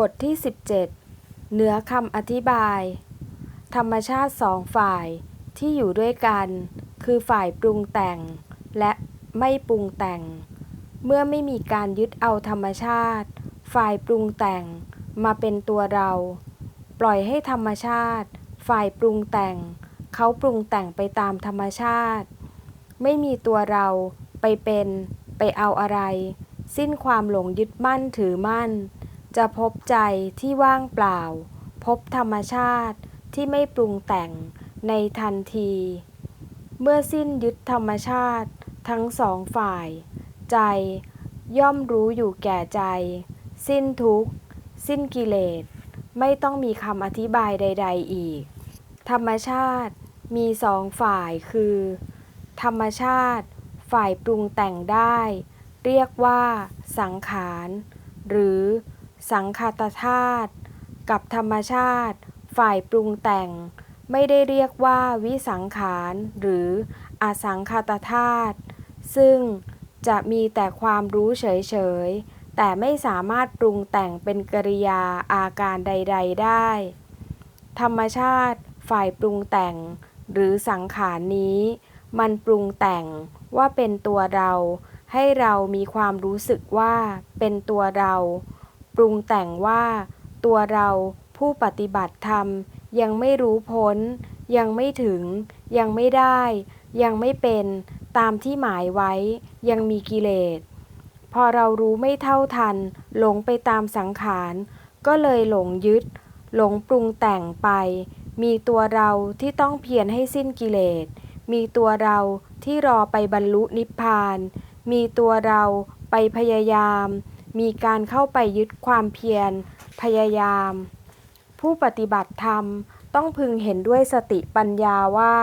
บทที่ 17เนื้อคำอธิบาย ธรรมชาติสองฝ่ายที่อยู่ด้วยกัน คือฝ่ายปรุงแต่ง และไม่ปรุงแต่ง เมื่อไม่มีการยึดเอาธรรมชาติ ฝ่ายปรุงแต่งมาเป็นตัวเรา ปล่อยให้ธรรมชาติ ฝ่ายปรุงแต่ง เขาปรุงแต่งไปตามธรรมชาติ ไม่มีตัวเราไปเป็น ไปเอาอะไร สิ้นความหลงยึดมั่นถือมั่น จะพบใจที่ว่างเปล่า พบธรรมชาติที่ไม่ปรุงแต่งในทันที เมื่อสิ้นยึดธรรมชาติทั้งสองฝ่าย ใจย่อมรู้อยู่แก่ใจ สิ้นทุกข์ สิ้นกิเลส ไม่ต้องมีคำอธิบายใด ๆ อีก ธรรมชาติมีสองฝ่ายคือ ธรรมชาติฝ่ายปรุงแต่งได้ เรียกว่าสังขาร หรือ สังคตธาตุกับธรรมชาติ ฝ่ายปรุงแต่ง ไม่ได้เรียกว่าวิสังขารหรืออสังคตธาตุซึ่งจะมีแต่ความรู้เฉยๆ แต่ไม่สามารถปรุงแต่งเป็นกริยาอาการใด ๆ ได้ ธรรมชาติฝ่ายปรุงแต่ง หรือสังขารนี้ มันปรุงแต่งว่าเป็นตัวเรา ให้เรามีความรู้สึกว่าเป็นตัวเรา ปรุงแต่งว่า ตัวเราผู้ปฏิบัติธรรม ยังไม่รู้พ้น ยังไม่ถึง ยังไม่ได้ ยังไม่เป็นตามที่หมายไว้ยังมีกิเลส พอเรารู้ไม่เท่าทัน หลงไปตามสังขาร ก็เลยหลงยึด หลงปรุงแต่งไป มีตัวเราที่ต้องเพียรให้สิ้นกิเลส มีตัวเราที่รอไปบรรลุนิพพาน มีตัวเราไปพยายาม มีการเข้าไปยึดความเพียร พยายาม ผู้ปฏิบัติธรรมต้องพึงเห็นด้วยสติปัญญาว่า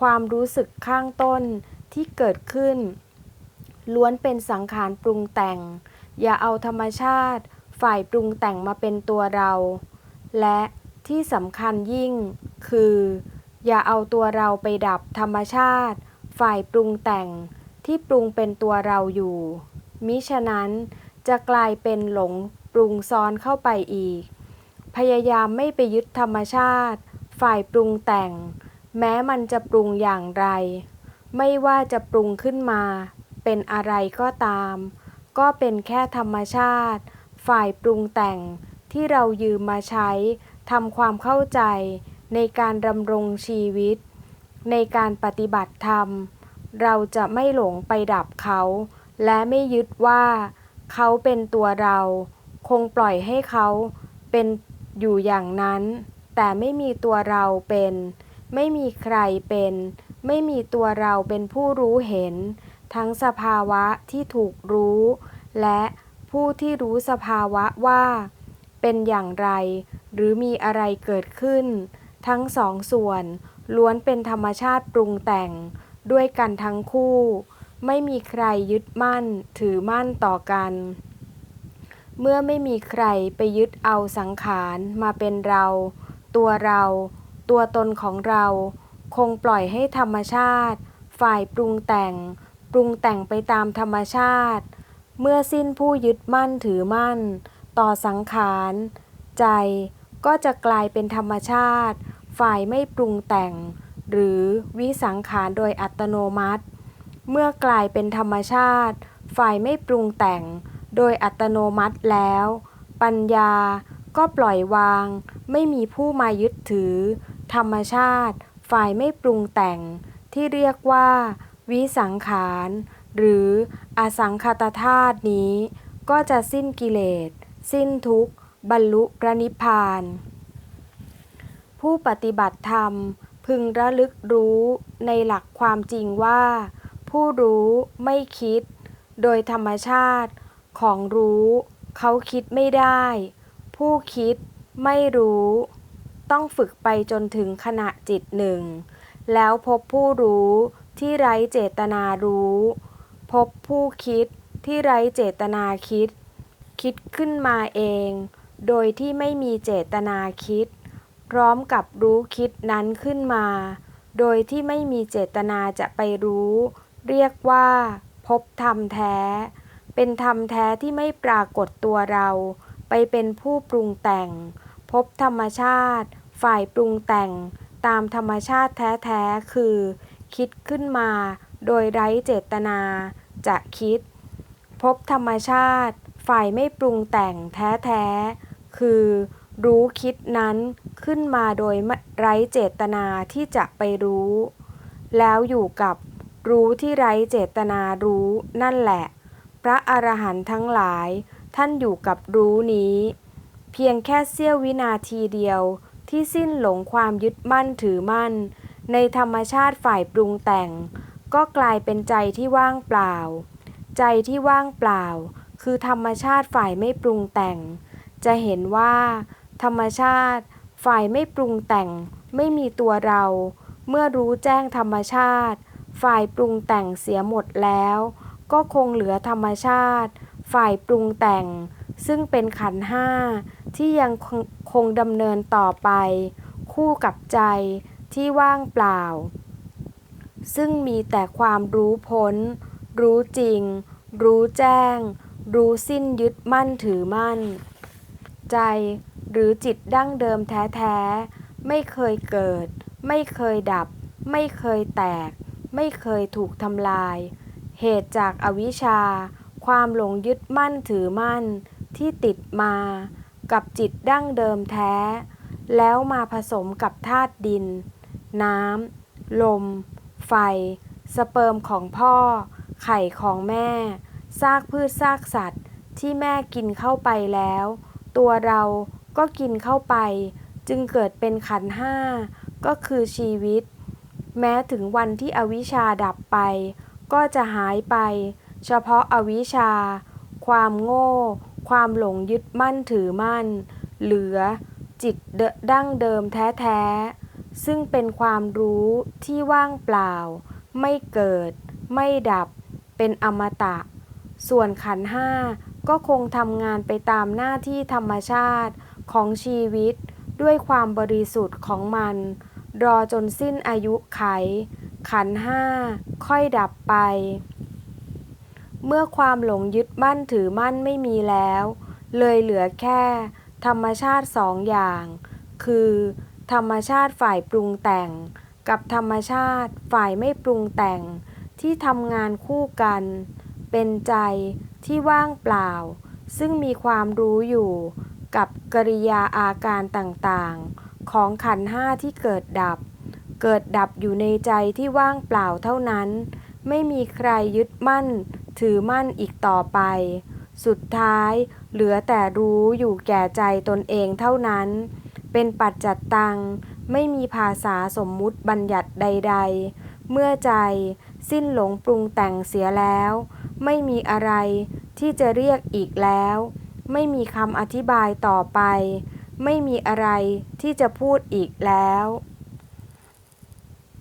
ความรู้สึกข้างต้นที่เกิดขึ้น ล้วนเป็นสังขารปรุงแต่ง อย่าเอาธรรมชาติฝ่ายปรุงแต่งมาเป็นตัวเรา และที่สำคัญยิ่ง คือ อย่าเอาตัวเราไปดับธรรมชาติ ฝ่ายปรุงแต่งที่ปรุงเป็นตัวเราอยู่ มิฉะนั้น จะกลายเป็นหลงปรุงซ้อนเข้าไปอีก พยายามไม่ไปยึดธรรมชาติ ฝ่ายปรุงแต่ง แม้มันจะปรุงอย่างไร ไม่ว่าจะปรุงขึ้นมา เป็นอะไรก็ตาม ก็เป็นแค่ธรรมชาติ ฝ่ายปรุงแต่งที่เรายืมมาใช้ทำความเข้าใจในการดำรงชีวิต ในการปฏิบัติธรรม เราจะไม่หลงไปดับเขา และไม่ยึดว่า เขาเป็นตัวเรา คงปล่อยให้เขาเป็นอยู่อย่างนั้น แต่ไม่มีตัวเราเป็น ไม่มีใครเป็น ไม่มีตัวเราเป็นผู้รู้เห็น ทั้งสภาวะที่ถูกรู้ และผู้ที่รู้สภาวะว่า เป็นอย่างไร หรือมีอะไรเกิดขึ้น ทั้งสองส่วนล้วนเป็นธรรมชาติปรุงแต่งด้วยกันทั้งคู่ ไม่มีใครยึดมั่นถือมั่นต่อกัน เมื่อไม่มีใครไปยึดเอาสังขารมาเป็นเรา ตัวเรา ตัวตนของเรา คงปล่อยให้ธรรมชาติ ฝ่ายปรุงแต่ง ปรุงแต่งไปตามธรรมชาติ เมื่อสิ้นผู้ยึดมั่นถือมั่น ต่อสังขาร ใจก็จะกลายเป็นธรรมชาติ ฝ่ายไม่ปรุงแต่ง หรือวิสังขารโดยอัตโนมัติ เมื่อกลายเป็นธรรมชาติ ฝ่ายไม่ปรุงแต่ง โดยอัตโนมัติแล้ว ปัญญาก็ปล่อยวาง ไม่มีผู้มายึดถือ ธรรมชาติ ฝ่ายไม่ปรุงแต่ง ที่เรียกว่า วิสังขาร หรืออสังคตธาตุนี้ ก็จะสิ้นกิเลส สิ้นทุกข์ บรรลุพระนิพพาน ผู้ปฏิบัติธรรมพึงระลึกรู้ในหลักความจริงว่า ผู้รู้ไม่คิด โดยธรรมชาติของรู้เขาคิดไม่ได้ ผู้คิดไม่รู้ ต้องฝึกไปจนถึงขณะจิตหนึ่ง แล้วพบผู้รู้ที่ไร้เจตนารู้ พบผู้คิดที่ไร้เจตนาคิด คิดขึ้นมาเอง โดยที่ไม่มีเจตนาคิด พร้อมกับรู้คิดนั้นขึ้นมา โดยที่ไม่มีเจตนาจะไปรู้ เรียกว่า พบธรรมแท้ เป็นธรรมแท้ที่ไม่ปรากฏตัวเรา ไปเป็นผู้ปรุงแต่ง พบธรรมชาติ ฝ่ายปรุงแต่ง ตามธรรมชาติแท้ๆคือ คิดขึ้นมา โดยไร้เจตนา จะคิด พบธรรมชาติ ฝ่ายไม่ปรุงแต่งแท้ๆคือ รู้คิดนั้นขึ้นมาโดยไร้เจตนาที่จะไปรู้ แล้วอยู่กับ รู้ที่ไร้เจตนารู้นั่นแหละ พระอรหันต์ทั้งหลาย ท่านอยู่กับรู้นี้ เพียงแค่เสี้ยววินาทีเดียวที่สิ้นหลงความยึดมั่นถือมั่น ในธรรมชาติฝ่ายปรุงแต่ง ก็กลายเป็นใจที่ว่างเปล่า ใจที่ว่างเปล่า คือธรรมชาติฝ่ายไม่ปรุงแต่ง จะเห็นว่า ธรรมชาติ ฝ่ายไม่ปรุงแต่ง ไม่มีตัวเรา เมื่อรู้แจ้งธรรมชาติ ฝ่ายปรุงแต่งเสียหมดแล้ว ก็คงเหลือธรรมชาติ ฝ่ายปรุงแต่ง ซึ่งเป็นขันห้าที่ยังคงคงดำเนินต่อไป คู่กับใจที่ว่างเปล่า ซึ่งมีแต่ความรู้พ้น รู้จริง รู้แจ้ง รู้สิ้นยึดมั่นถือมั่น ใจหรือจิตดั้งเดิมแท้ ๆ ไม่เคยเกิด ไม่เคยดับ ไม่เคยแตก ไม่เคยถูกทำลาย เหตุจากอวิชชา ความหลงยึดมั่นถือมั่นที่ติดมา กับจิตดั้งเดิมแท้ แล้วมาผสมกับธาตุดิน น้ำ ลม ไฟ สเปิร์มของพ่อ ไข่ของแม่ ซากพืชซากสัตว์ที่แม่กินเข้าไปแล้ว ตัวเราก็กินเข้าไป จึงเกิดเป็นขันห้า ก็คือชีวิต แม้ถึงวันที่อวิชชาดับไป ก็จะหายไป เฉพาะอาวิชชา ความโง่ ความหลงยึดมั่นถือมั่น เหลือจิตดั้งเดิมแท้ๆ ซึ่งเป็นความรู้ที่ว่างเปล่า ไม่เกิด ไม่ดับ เป็นอมตะ ส่วนขันห้าก็คงทำงานไปตามหน้าที่ธรรมชาติของชีวิตด้วยความบริสุทธิ์ของมัน รอจนสิ้นอายุไข ขันห้า ค่อยดับไป เมื่อความหลงยึดมั่นถือมั่นไม่มีแล้ว เลยเหลือแค่ ธรรมชาติสองอย่าง คือ ธรรมชาติฝ่ายปรุงแต่ง กับธรรมชาติฝ่ายไม่ปรุงแต่ง ที่ทำงานคู่กัน เป็นใจที่ว่างเปล่า ซึ่งมีความรู้อยู่ กับกริยาอาการต่างๆ ของขันห้าที่เกิดดับ เกิดดับอยู่ในใจที่ว่างเปล่าเท่านั้น ไม่มีใครยึดมั่น ถือมั่นอีกต่อไป สุดท้ายเหลือแต่รู้อยู่แก่ใจตนเองเท่านั้น เป็นปัจจัตตัง ไม่มีภาษาสมมุติบัญญัติใด ๆ เมื่อใจสิ้นหลงปรุงแต่งเสียแล้ว ไม่มีอะไรที่จะเรียกอีกแล้ว ไม่มีคำอธิบายต่อไป ไม่มีอะไรที่จะพูดอีกแล้ว